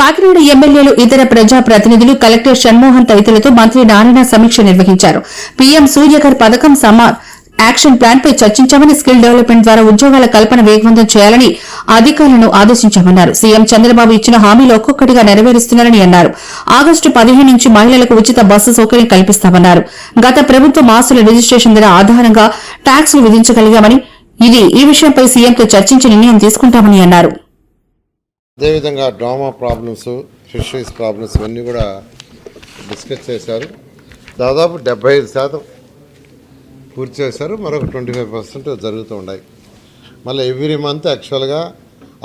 కాకినాడ ఎమ్మెల్యేలు ఇతర ప్రజా ప్రతినిధులు కలెక్టర్ షణ్మోహన్ తదితరులతో మంత్రి నారాయణ సమీక్ష నిర్వహించారు. పీఎం సూర్యఘర్ పథకం సమా యాక్షన్ ప్లాన్ పై చర్చించామని స్కిల్ డెవలప్మెంట్ ద్వారా ఉద్యోగాల కల్పన వేగవంతం చేయాలని అధికారులను ఆదేశించామన్నారు. సీఎం చంద్రబాబు ఇచ్చిన హామీలు ఒక్కొక్కటిగా నెరవేరుస్తున్నారని అన్నారు. ఆగస్టు పదిహేను నుంచి మహిళలకు ఉచిత బస్సు సౌకర్యం కల్పిస్తామన్నారు. గత ప్రభుత్వ మాసుల రిజిస్ట్రేషన్ ధర ఆధారంగా ట్యాక్సులు విధించగలిగామని ఇది ఈ విషయంపై సీఎంతో చర్చించి నిర్ణయం తీసుకుంటామని అన్నారు. అదేవిధంగా డ్రామా ప్రాబ్లమ్స్ ఫిషరీస్ ప్రాబ్లమ్స్ ఇవన్నీ కూడా డిస్కస్ చేశారు. దాదాపు డెబ్బై ఐదు శాతం పూర్తి చేశారు. మరొక ట్వంటీ ఫైవ్ పర్సెంట్ జరుగుతూ ఉన్నాయి. మళ్ళీ ఎవ్రీ మంత్ యాక్చువల్గా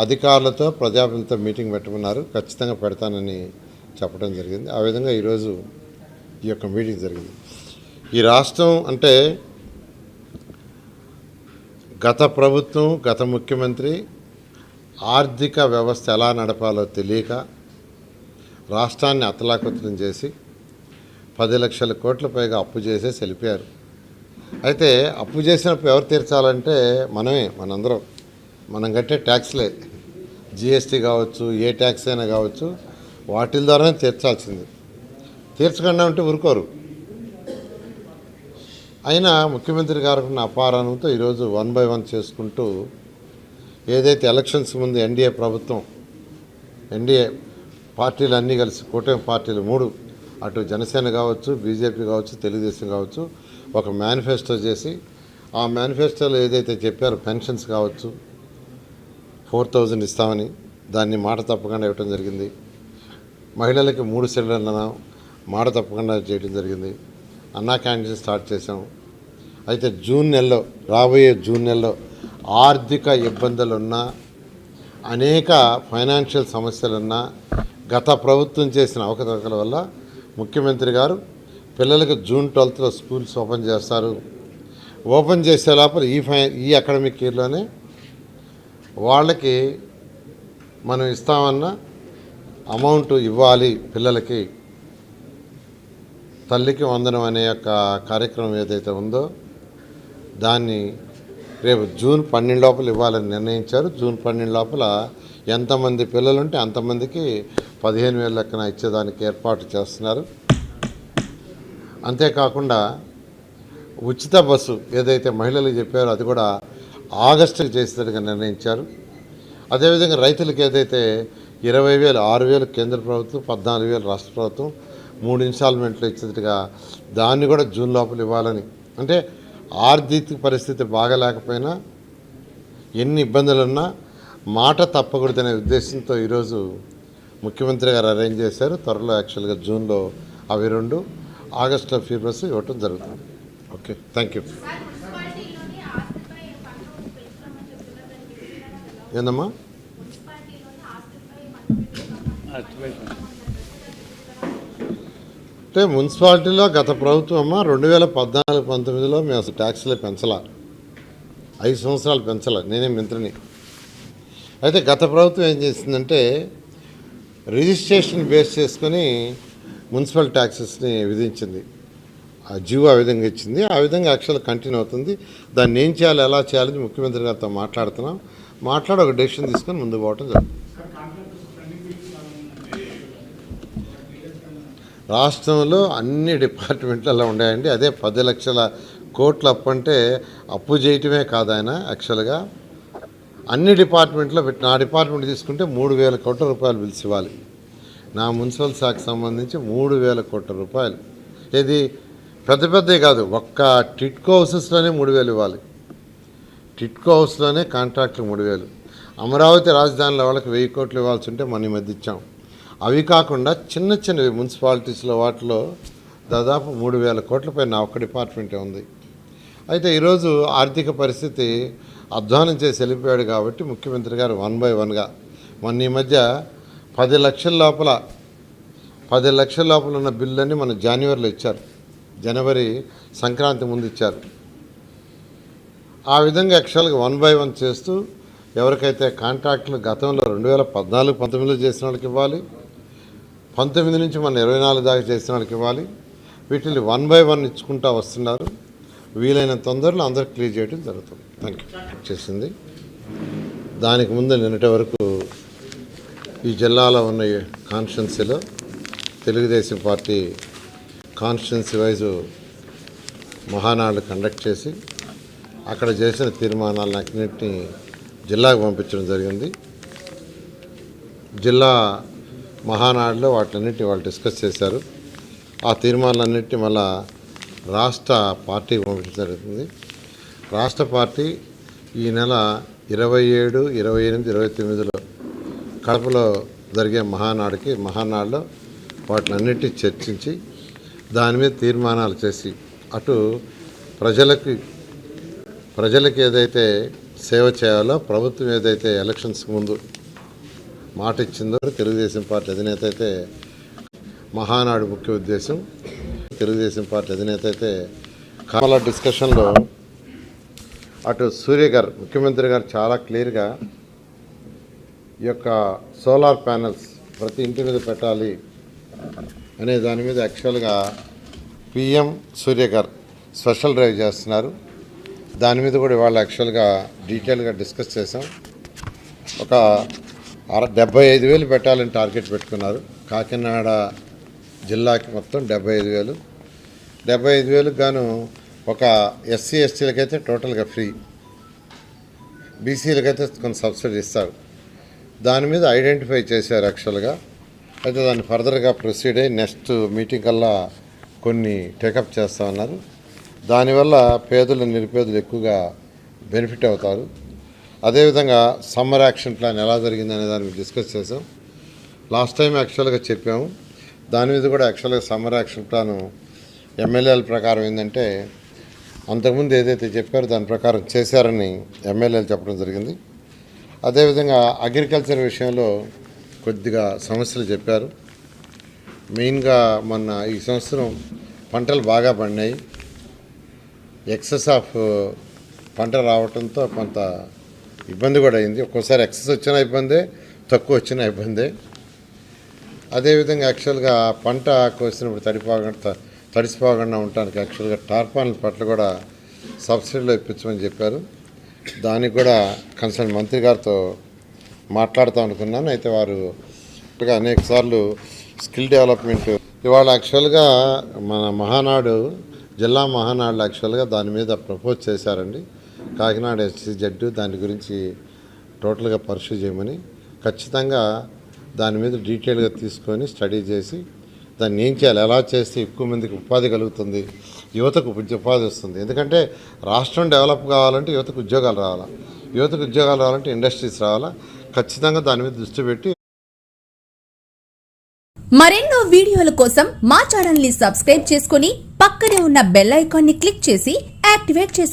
అధికారులతో ప్రజాప్రతినిధులతో మీటింగ్ పెట్టమన్నారు. ఖచ్చితంగా పెడతానని చెప్పడం జరిగింది. ఆ విధంగా ఈరోజు ఈ యొక్క మీటింగ్ జరిగింది. ఈ రాష్ట్రం అంటే గత ప్రభుత్వం గత ముఖ్యమంత్రి ఆర్థిక వ్యవస్థ ఎలా నడపాలో తెలియక రాష్ట్రాన్ని అతలాకుతలం చేసి పది లక్షల కోట్ల పైగా అప్పు చేసేసి వెళ్ళిపోయారు అయితే అప్పు చేసినప్పుడు ఎవరు తీర్చాలంటే మనమే మనందరం. మనం కట్టే ట్యాక్స్లే. జిఎస్టీ కావచ్చు ఏ ట్యాక్స్ అయినా కావచ్చు వాటి ద్వారానే తీర్చాల్సింది. తీర్చకుండా ఉంటే ఊరుకోరు. అయినా ముఖ్యమంత్రి గారు ఉన్న ఈరోజు వన్ బై వన్ చేసుకుంటూ ఏదైతే ఎలక్షన్స్ ముందు ఎన్డీఏ ప్రభుత్వం ఎన్డీఏ పార్టీలు అన్నీ కలిసి కూటమి పార్టీలు మూడు అటు జనసేన కావచ్చు బీజేపీ కావచ్చు తెలుగుదేశం కావచ్చు ఒక మేనిఫెస్టో చేసి ఆ మేనిఫెస్టోలో ఏదైతే చెప్పారో పెన్షన్స్ కావచ్చు ఫోర్ థౌజండ్ ఇస్తామని దాన్ని మాట తప్పకుండా ఇవ్వటం జరిగింది. మహిళలకి మూడు సిలిండర్లను మాట తప్పకుండా చేయడం జరిగింది. అన్నా క్యాంటీన్ స్టార్ట్ చేసాం అయితే జూన్ నెలలో రాబోయే జూన్ నెలలో ఆర్థిక ఇబ్బందులున్నా అనేక ఫైనాన్షియల్ సమస్యలున్నా గత ప్రభుత్వం చేసిన అవకతవకల వల్ల ముఖ్యమంత్రి గారు పిల్లలకు జూన్ ట్వెల్త్లో స్కూల్స్ ఓపెన్ చేస్తారు. ఓపెన్ చేసే లోపల ఈ ఫై ఈ అకాడమిక్ ఇయర్లోనే వాళ్ళకి మనం ఇస్తామన్న అమౌంట్ ఇవ్వాలి పిల్లలకి. తల్లికి వందనం అనే యొక్క కార్యక్రమం ఏదైతే ఉందో దాన్ని రేపు జూన్ పన్నెండు లోపల ఇవ్వాలని నిర్ణయించారు. జూన్ పన్నెండు లోపల ఎంతమంది పిల్లలు ఉంటే అంతమందికి పదిహేను వేల లెక్కన ఇచ్చేదానికి ఏర్పాటు చేస్తున్నారు. అంతేకాకుండా ఉచిత బస్సు ఏదైతే మహిళలు చెప్పారో అది కూడా ఆగస్టుకి చేసేట్టుగా నిర్ణయించారు. అదేవిధంగా రైతులకు ఏదైతే ఇరవై వేలు ఆరు వేలు కేంద్ర ప్రభుత్వం పద్నాలుగు వేలు రాష్ట్ర ప్రభుత్వం మూడు ఇన్స్టాల్మెంట్లు ఇచ్చేట్టుగా దాన్ని కూడా జూన్ లోపల ఇవ్వాలని. అంటే ఆర్థిక పరిస్థితి బాగలేకపోయినా ఎన్ని ఇబ్బందులున్నా మాట తప్పకూడదనే ఉద్దేశంతో ఈరోజు ముఖ్యమంత్రి గారు అరేంజ్ చేశారు. త్వరలో యాక్చువల్గా జూన్లో అవి రెండు ఆగస్టులో బస్సు ఇవ్వటం జరుగుతుంది. ఓకే థ్యాంక్ యూ మున్సిపాలిటీలోని అంటే మున్సిపాలిటీలో గత ప్రభుత్వం అమ్మ రెండు వేల పద్నాలుగు పంతొమ్మిదిలో మేము అసలు ట్యాక్స్లే పెంచలా. ఐదు సంవత్సరాలు పెంచాల నేనే మంత్రిని. అయితే గత ప్రభుత్వం ఏం చేసిందంటే రిజిస్ట్రేషన్ బేస్ చేసుకొని మున్సిపల్ ట్యాక్సెస్ని విధించింది. ఆ జీవో ఆ విధంగా ఇచ్చింది. ఆ విధంగా యాక్చువల్ కంటిన్యూ అవుతుంది. దాన్ని ఏం చేయాలి ఎలా చేయాలని ముఖ్యమంత్రి గారితో మాట్లాడుతున్నాం. మాట్లాడి ఒక డెసిషన్ తీసుకొని ముందుకు పోవటం జరుగుతుంది. రాష్ట్రంలో అన్ని డిపార్ట్మెంట్లలో ఉన్నాయండి. అదే పది లక్షల కోట్లు అప్పు అంటే అప్పు చేయటమే కాదు ఆయన యాక్చువల్గా. అన్ని డిపార్ట్మెంట్లో పెట్టి నా డిపార్ట్మెంట్ తీసుకుంటే మూడు వేల కోట్ల రూపాయలు పిలిచి ఇవ్వాలి. నా మున్సిపల్ శాఖకు సంబంధించి మూడు వేల కోట్ల రూపాయలు. ఇది పెద్ద పెద్దవి కాదు ఒక్క టిట్కో హౌసెస్లోనే మూడు వేలు ఇవ్వాలి. టిట్కో హౌస్లోనే కాంట్రాక్టులు మూడు వేలు. అమరావతి రాజధానిలో వాళ్ళకి వెయ్యి కోట్లు ఇవ్వాల్సి ఉంటే మన మధ్య ఇచ్చాం. అవి కాకుండా చిన్న చిన్నవి మున్సిపాలిటీస్లో వాటిలో దాదాపు మూడు వేల కోట్ల పైన ఒక్క డిపార్ట్మెంటే ఉంది. అయితే ఈరోజు ఆర్థిక పరిస్థితి అధ్వానం చేసి వెళ్ళిపోయాడు కాబట్టి ముఖ్యమంత్రి గారు వన్ బై వన్గా. మొన్న ఈ మధ్య పది లక్షల లోపల పది లక్షల లోపల ఉన్న బిల్లుని మన జనవరిలో ఇచ్చారు. జనవరి సంక్రాంతి ముందు ఇచ్చారు. ఆ విధంగా యాక్చువల్గా వన్ బై వన్ చేస్తూ ఎవరికైతే కాంట్రాక్టులు గతంలో రెండు వేల పద్నాలుగు పంతొమ్మిదిలో చేసిన వాళ్ళకి ఇవ్వాలి పంతొమ్మిది నుంచి మన ఇరవై నాలుగు దాకా చేసిన వాళ్ళకి ఇవ్వాలి. వీటిని వన్ బై వన్ ఇచ్చుకుంటా వస్తున్నారు. వీలైన తొందరలో అందరూ క్లియర్ చేయడం జరుగుతుంది. థ్యాంక్ యూ చేసింది దానికి ముందు నిన్నటి వరకు ఈ జిల్లాలో ఉన్న కాన్స్టిట్యున్సీలో Telugu Desam party constituency wise Mahanadu conduct చేసి అక్కడ చేసిన తీర్మానాలను అన్నింటినీ జిల్లాకు పంపించడం జరిగింది. జిల్లా మహానాడులో వాటిలన్నింటినీ వాళ్ళు డిస్కస్ చేశారు. ఆ తీర్మానాలన్నింటినీ మళ్ళా రాష్ట్ర పార్టీ పంపించడం జరుగుతుంది. రాష్ట్ర పార్టీ ఈ నెల ఇరవై ఏడు ఇరవై ఎనిమిది ఇరవై తొమ్మిదిలో కడపలో జరిగే మహానాడుకి మహానాడులో వాటినన్నిటి చర్చించి దాని మీద తీర్మానాలు చేసి అటు ప్రజలకి ప్రజలకు ఏదైతే సేవ చేయాలో ప్రభుత్వం ఏదైతే ఎలక్షన్స్ ముందు మాట ఇచ్చిందో తెలుగుదేశం పార్టీ అధినేత అయితే మహానాడు ముఖ్య ఉద్దేశం. తెలుగుదేశం పార్టీ అధినేత అయితే కమల డిస్కషన్లో అటు సూర్య గారు ముఖ్యమంత్రి గారు చాలా క్లియర్గా ఈ యొక్క సోలార్ ప్యానెల్స్ ప్రతి ఇంటి మీద పెట్టాలి అనే దాని మీద యాక్చువల్గా పిఎం సూర్య గారు స్పెషల్ డ్రైవ్ చేస్తున్నారు. దాని మీద కూడా ఇవాళ యాక్చువల్గా డీటెయిల్గా డిస్కస్ చేసాం ఒక అర డెబ్బై ఐదు వేలు పెట్టాలని టార్గెట్ పెట్టుకున్నారు. కాకినాడ జిల్లాకి మొత్తం డెబ్బై ఐదు వేలు. డెబ్బై ఐదు వేలకు గాను ఒక ఎస్సీ ఎస్టీలకైతే టోటల్గా ఫ్రీ. బీసీలకైతే కొంత సబ్సిడీ ఇస్తారు. దాని మీద ఐడెంటిఫై చేశారు యాక్చువల్గా. అయితే దాన్ని ఫర్దర్గా ప్రొసీడ్ అయ్యి నెక్స్ట్ మీటింగ్ కల్లా కొన్ని టేకప్ చేస్తా ఉన్నారు. దానివల్ల పేదలు నిరుపేదలు ఎక్కువగా బెనిఫిట్ అవుతారు. అదేవిధంగా సమ్మర్ యాక్షన్ ప్లాన్ ఎలా జరిగిందనే దాన్ని డిస్కస్ చేసాం. లాస్ట్ టైం యాక్చువల్గా చెప్పాము. దాని మీద కూడా యాక్చువల్గా సమ్మర్ యాక్షన్ ప్లాన్ ఎమ్మెల్యేల ప్రకారం ఏంటంటే అంతకుముందు ఏదైతే చెప్పారో దాని ప్రకారం చేశారని ఎమ్మెల్యేలు చెప్పడం జరిగింది. అదేవిధంగా అగ్రికల్చర్ విషయంలో కొద్దిగా సమస్యలు చెప్పారు. మెయిన్గా మొన్న ఈ సంవత్సరం పంటలు బాగా పండినాయి. ఎక్సెస్ ఆఫ్ పంట రావడంతో కొంత ఇబ్బంది కూడా అయింది. ఒక్కోసారి ఎక్సెస్ వచ్చిన ఇబ్బందే తక్కువ వచ్చిన ఇబ్బందే. అదేవిధంగా యాక్చువల్గా పంట కోసినప్పుడు తడిపోకుండా తడిసిపోకుండా ఉండటానికి యాక్చువల్గా టార్పాన్ల పట్ల కూడా సబ్సిడీలో ఇప్పించమని చెప్పారు. దానికి కూడా కన్సర్న్ మంత్రి గారితో మాట్లాడుతూ అనుకున్నాను అయితే వారు అనేక సార్లు స్కిల్ డెవలప్మెంట్ ఇవాళ యాక్చువల్గా మన మహానాడు జిల్లా మహానాడు యాక్చువల్గా దాని మీద ప్రపోజ్ చేశారండి. కాకినాడ ఎస్సీ జడ్డు దాని గురించి టోటల్గా పర్సూ చేయమని ఖచ్చితంగా దాని మీద డీటెయిల్గా తీసుకొని స్టడీ చేసి దాన్ని ఏం చేయాలి ఎలా చేస్తే ఎక్కువ మందికి ఉపాధి కలుగుతుంది యువతకు ఉపాధి వస్తుంది. ఎందుకంటే రాష్ట్రం డెవలప్ కావాలంటే యువతకు ఉద్యోగాలు రావాలా యువతకు ఉద్యోగాలు రావాలంటే ఇండస్ట్రీస్ రావాలా ఖచ్చితంగా దాని మీద దృష్టి పెట్టి మరెన్నో వీడియోల కోసం మా ఛానల్ని సబ్స్క్రైబ్ చేసుకుని పక్కనే ఉన్న బెల్ ఐకాన్ని క్లిక్ చేసి యాక్టివేట్ చేసుకోండి